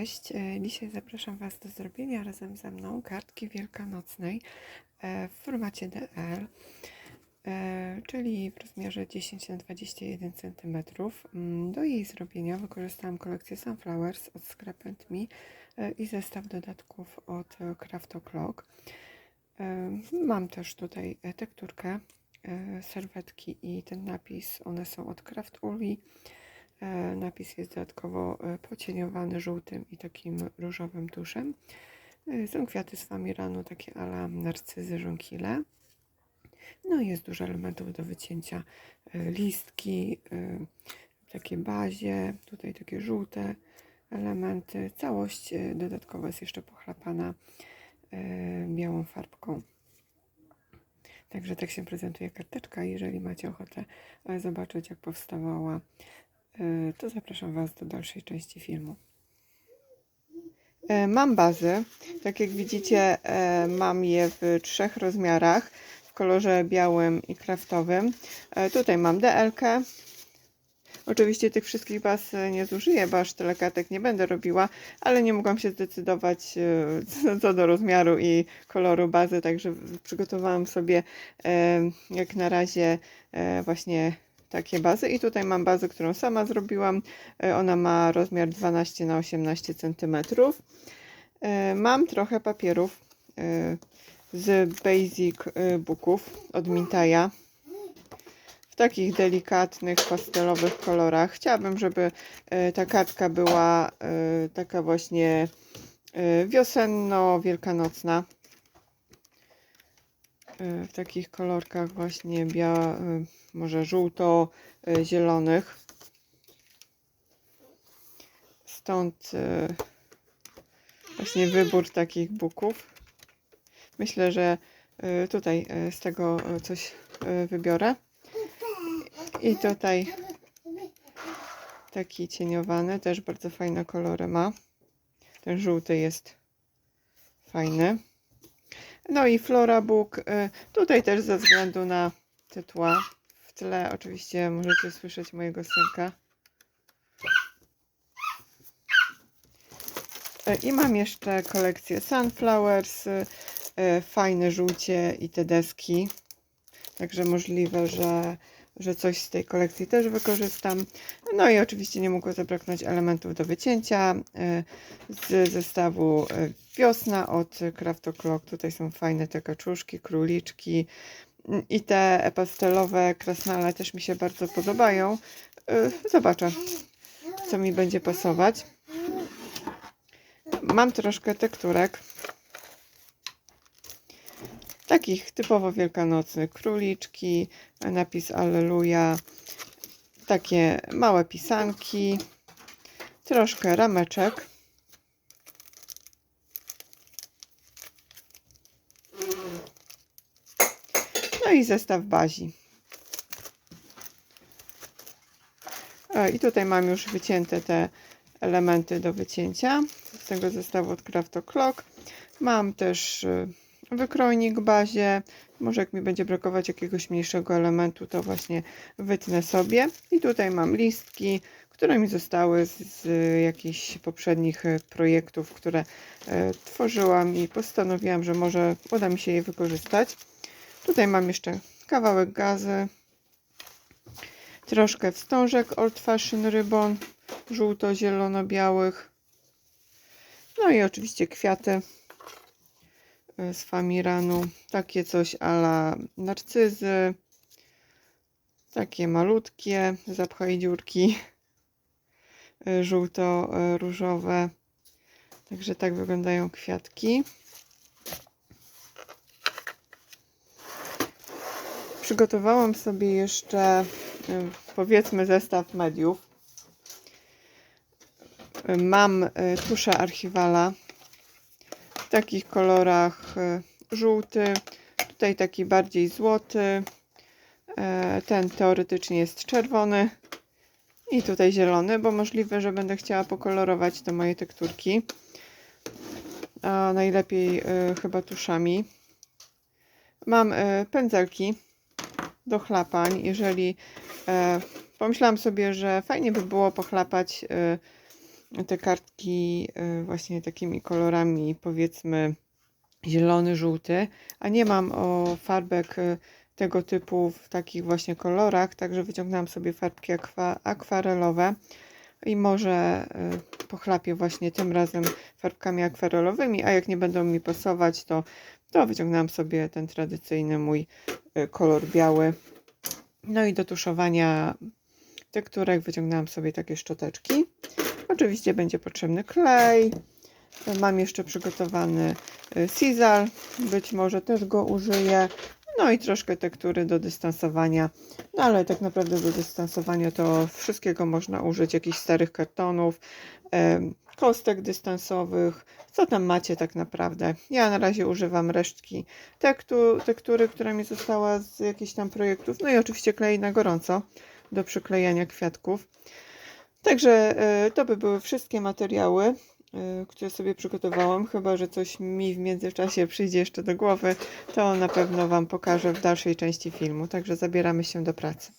Cześć, e, dzisiaj zapraszam Was do zrobienia razem ze mną kartki wielkanocnej e, w formacie DL, e, czyli w rozmiarze 10 na 21 cm. Mm, Do jej zrobienia wykorzystałam kolekcję Sunflowers od Scrap Me i zestaw dodatków od e, Craft O'Clock. E, Mam też tutaj e, tekturkę, e, serwetki i ten napis, one są od Craft Uli. E, Napis jest dodatkowo e, pocieniowany żółtym i takim różowym tuszem. E, Są kwiaty z famiranu, takie ala narcyzy, żonkile. No i jest dużo elementów do wycięcia. E, Listki, e, w takiej bazie, tutaj takie żółte elementy. Całość e, dodatkowo jest jeszcze pochlapana e, białą farbką. Także tak się prezentuje karteczka. Jeżeli macie ochotę e, zobaczyć, jak powstawała to zapraszam Was do dalszej części filmu. Mam bazy. Tak jak widzicie, mam je w trzech rozmiarach w kolorze białym i kraftowym. Tutaj mam DL-kę. Oczywiście tych wszystkich baz e, nie zużyję, bo aż tyle kartek nie będę robiła, ale nie mogłam się zdecydować e, co- do rozmiaru i koloru bazy, także przygotowałam sobie e, jak na razie właśnie takie bazy i tutaj mam bazę, którą sama zrobiłam. Ona ma rozmiar 12 na 18 cm. Mam trochę papierów z Basic Booków od Mintaya w takich delikatnych pastelowych kolorach. Chciałabym, żeby e, ta kartka była e, taka właśnie e, wiosenno-wielkanocna. W takich kolorkach właśnie bia, może żółto-zielonych. Stąd właśnie wybór takich buków. Myślę, że tutaj z tego coś wybiorę. I tutaj taki cieniowany, też bardzo fajne kolory ma. Ten żółty jest fajny. No i Flora Book. y, Tutaj też ze względu na tytła. W tle oczywiście możecie słyszeć mojego synka. Y, I mam jeszcze kolekcję Sunflowers. y, Fajne żółcie i te deski. Także możliwe, że, że coś z tej kolekcji też wykorzystam. No i oczywiście nie mogło zabraknąć elementów do wycięcia y, z zestawu y, Wiosna od Craft O'Clock. Tutaj są fajne te kaczuszki, króliczki mm, i te pastelowe krasnale też mi się bardzo podobają. Y, Zobaczę, co mi będzie pasować. Mam troszkę tekturek. Takich typowo wielkanocnych. Króliczki, napis Alleluja. Takie małe pisanki. Troszkę rameczek. No i zestaw bazi. I tutaj mam już wycięte te elementy do wycięcia z tego zestawu od Craft O'Clock. Mam też y, wykrojnik bazie. Może jak mi będzie brakować jakiegoś mniejszego elementu, to właśnie wytnę sobie. I tutaj mam listki, które mi zostały z, z jakichś poprzednich y, projektów, które e, tworzyłam i postanowiłam, że może uda mi się je wykorzystać. Tutaj mam jeszcze kawałek gazy, troszkę wstążek Old Fashion Ribbon, żółto-zielono-białych. No i oczywiście kwiaty e, z famiranu. Takie coś ala narcyzy. Takie malutkie, zapchaj dziurki. e, Żółto-różowe. Także tak wyglądają kwiatki. Przygotowałam sobie jeszcze, powiedzmy, zestaw mediów. Mam tuszę archiwala takich kolorach y, żółty, tutaj taki bardziej złoty, e, ten teoretycznie jest czerwony i tutaj zielony, bo możliwe, że będę chciała pokolorować te moje tekturki. a najlepiej e, chyba tuszami. Mam e, pędzelki do chlapań. Jeżeli e, pomyślałam sobie, że fajnie by było pochlapać e, te kartki e, właśnie takimi kolorami, powiedzmy zielony, żółty, a nie mam o farbek e, tego typu w takich właśnie kolorach, także wyciągnęłam sobie farbki akwa, akwarelowe i może y, pochlapię właśnie tym razem farbkami akwarelowymi, a jak nie będą mi pasować, to, to wyciągnęłam sobie ten tradycyjny mój kolor biały. No i do tuszowania tekturek wyciągnęłam sobie takie szczoteczki. Oczywiście będzie potrzebny klej. Mam jeszcze przygotowany y, Sizal, być może też go użyję. No i troszkę tektury do dystansowania. No ale tak naprawdę do dystansowania to wszystkiego można użyć, jakichś starych kartonów, kostek dystansowych, co tam macie tak naprawdę. Ja na razie używam resztki tektu, tektury, która mi została z jakichś tam projektów, no i oczywiście klei na gorąco do przyklejania kwiatków. Także e, to by były wszystkie materiały, e, które sobie przygotowałam, chyba że coś mi w międzyczasie przyjdzie jeszcze do głowy, to na pewno Wam pokażę w dalszej części filmu. Także zabieramy się do pracy.